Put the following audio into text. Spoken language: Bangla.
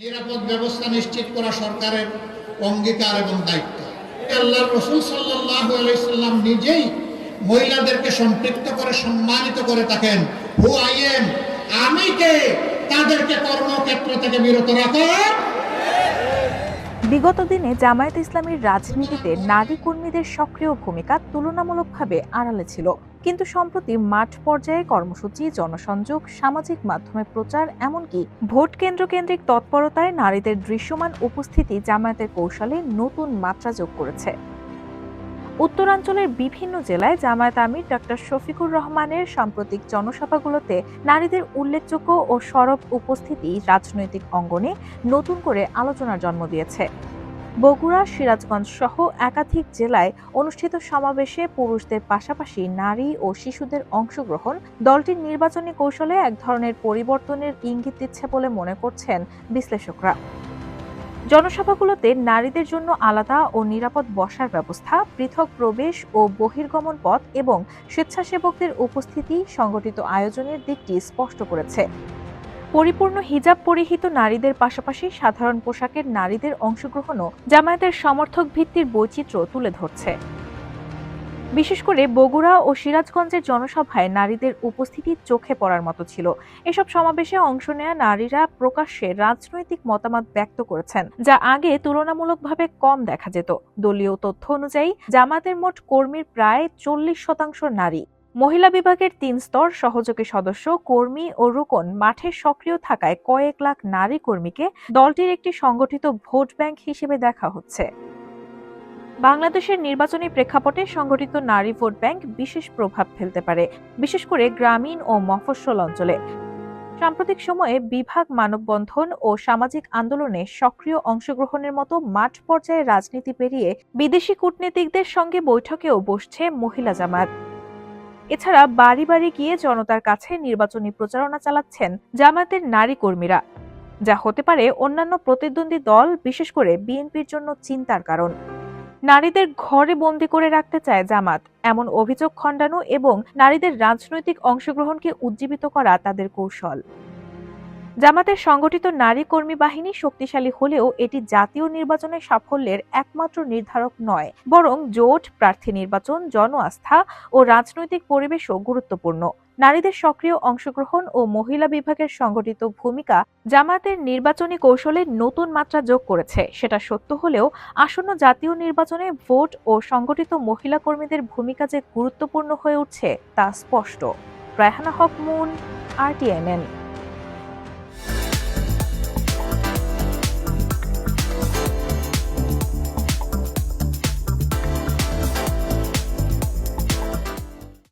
নিরাপদ ব্যবস্থা নিশ্চিত করা সরকারের অঙ্গীকার এবং দায়িত্ব। আল্লাহ রসুল সাল্লাহ আলাইসাল্লাম নিজেই মহিলাদেরকে সম্পৃক্ত করে, সম্মানিত করে থাকেন। হু, আই এম, আমি কে? তাদেরকে কর্মক্ষেত্র থেকে বিরত রাখো। বিগত দিনে জামায়াত ইসলামীর রাজনীতিতে নারী কর্মীদের সক্রিয় ভূমিকা তুলনামূলকভাবে আড়ালে ছিল। কিন্তু সম্প্রতি মাঠ পর্যায়ে কর্মসূচি, জনসংযোগ, সামাজিক মাধ্যমে প্রচার, এমনকি ভোট কেন্দ্র কেন্দ্রিক তৎপরতায় নারীদের দৃশ্যমান উপস্থিতি জামায়াতের কৌশলে নতুন মাত্রা যোগ করেছে। উত্তরাঞ্চলের বিভিন্ন জেলায় জামায়াত আমির ডক্টর শফিকুর রহমানের সাম্প্রতিক জনসভাগুলোতে নারীদের উল্লেখযোগ্য ও সরব উপস্থিতি রাজনৈতিক অঙ্গনে নতুন করে আলোচনার জন্ম দিয়েছে। বগুড়া, সিরাজগঞ্জ সহ একাধিক জেলায় অনুষ্ঠিত সমাবেশে পুরুষদের পাশাপাশি নারী ও শিশুদের অংশগ্রহণ দলটির নির্বাচনী কৌশলে এক ধরনের পরিবর্তনের ইঙ্গিত দিচ্ছে বলে মনে করছেন বিশ্লেষকরা। জনসভাগুলোতে নারীদের জন্য আলাদা ও নিরাপদ বসার ব্যবস্থা, পৃথক প্রবেশ ও বহির্গমন পথ এবং স্বেচ্ছাসেবকদের উপস্থিতি সংগঠিত আয়োজনের দিকটি স্পষ্ট করেছে। পরিপূর্ণ হিজাব পরিহিত নারীদের পাশাপাশি সাধারণ পোশাকের নারীদের অংশগ্রহণও জামায়াতের সমর্থক ভিত্তির বৈচিত্র্য তুলে ধরছে। বিশেষ করে বগুড়া ও সিরাজগঞ্জের জনসভায় নারীদের উপস্থিতি চোখে পড়ার মতো ছিল। এসব সমাবেশে অংশ নেয়া নারীরা প্রকাশ্যে রাজনৈতিক মতামত ব্যক্ত করেছেন, যা আগে তুলনামূলকভাবে কম দেখা যেত। দলীয় তথ্য অনুযায়ী জামাতের মোট কর্মীর প্রায় চল্লিশ শতাংশ নারী। মহিলা বিভাগের তিন স্তর সহযোগী সদস্য, কর্মী ও রুকন মাঠে সক্রিয় থাকায় কয়েক লাখ নারী কর্মীকে দলটির একটি সংগঠিত ভোট ব্যাংক হিসেবে দেখা হচ্ছে। বাংলাদেশের নির্বাচনী প্রেক্ষাপটে সংগঠিত নারী ভোট ব্যাংক বিশেষ প্রভাব ফেলতে পারে, বিশেষ করে গ্রামীণ ও মফস্বল অঞ্চলে। সাম্প্রতিক সময়ে বিভাগ মানববন্ধন ও সামাজিক আন্দোলনে সক্রিয় অংশগ্রহণের মতো মাঠ পর্যায়ে রাজনীতি পেরিয়ে বিদেশি কূটনীতিকদের সঙ্গে বৈঠকেও বসছে মহিলা জামায়াত এছাড়া বাড়ি বাড়ি গিয়ে জনতার কাছে নির্বাচনী প্রচারণা চালাচ্ছেন জামাতের নারী কর্মীরা যা হতে পারে অন্যান্য প্রতিদ্বন্দ্বী দল, বিশেষ করে বিএনপির জন্য চিন্তার কারণ। নারীদের ঘরে বন্দি করে রাখতে চায় জামাত। এমন অভিযোগ খণ্ডানো এবং নারীদের রাজনৈতিক অংশগ্রহণকে উজ্জীবিত করা তাদের কৌশল। জামাতের সংগঠিত নারী কর্মী বাহিনী শক্তিশালী হলেও এটি জাতীয় নির্বাচনের সাফল্যের একমাত্র নির্ধারক নয়, বরং জোট, প্রার্থী নির্বাচন জন আস্থা ও রাজনৈতিক পরিবেশও গুরুত্বপূর্ণ। নারীদের সক্রিয় অংশগ্রহণ ও মহিলা বিভাগের সংগঠিত ভূমিকা জামাতের নির্বাচনী কৌশলে নতুন মাত্রা যোগ করেছে। সেটা সত্য হলেও আসন্ন জাতীয় নির্বাচনে ভোট ও সংগঠিত মহিলা কর্মীদের ভূমিকা যে গুরুত্বপূর্ণ হয়ে উঠছে তা স্পষ্ট। রায়হানা হক, মুন, আরটিএনএন।